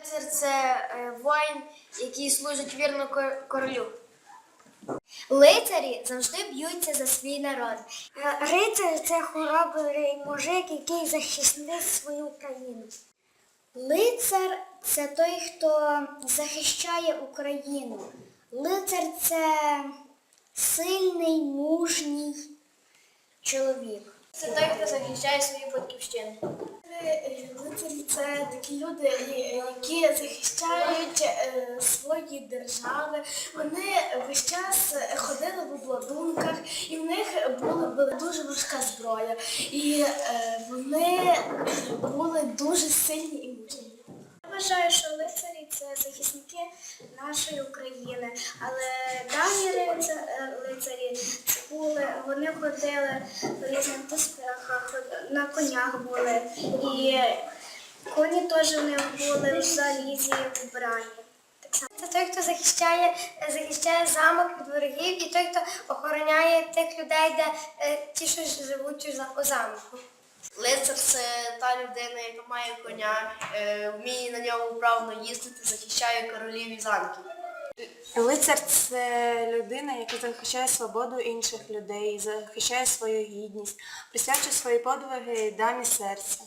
Лицар це е, воїн, який служить вірно королю. Лицарі завжди б'ються за свій народ. Рицар це хоробрий мужик, який захистить свою країну. Лицар це той, хто захищає Україну. Лицар це сильний, мужній чоловік. Це той, хто захищає свою батьківщину. Такі люди, які захищають е, свої держави. Вони весь час ходили в обладунках, і в них була, була дуже важка зброя. І е, вони були дуже сильні і мужні. Я вважаю, що лицарі це захисники нашої України, але давні лица- е, лицарі були, вони ходили в різних доспіхах, на конях були. І коні теж в були в залізі вбрані. Це той, хто захищає, захищає замок від ворогів, і той, хто охороняє тих людей, де е, ті, що живуть у за- замку. Лицар це та людина, яка має коня, е, вміє на ньому вправно їздити, захищає королів і замків. Лицар це людина, яка захищає свободу інших людей, захищає свою гідність, присвячує свої подвиги дамі серця.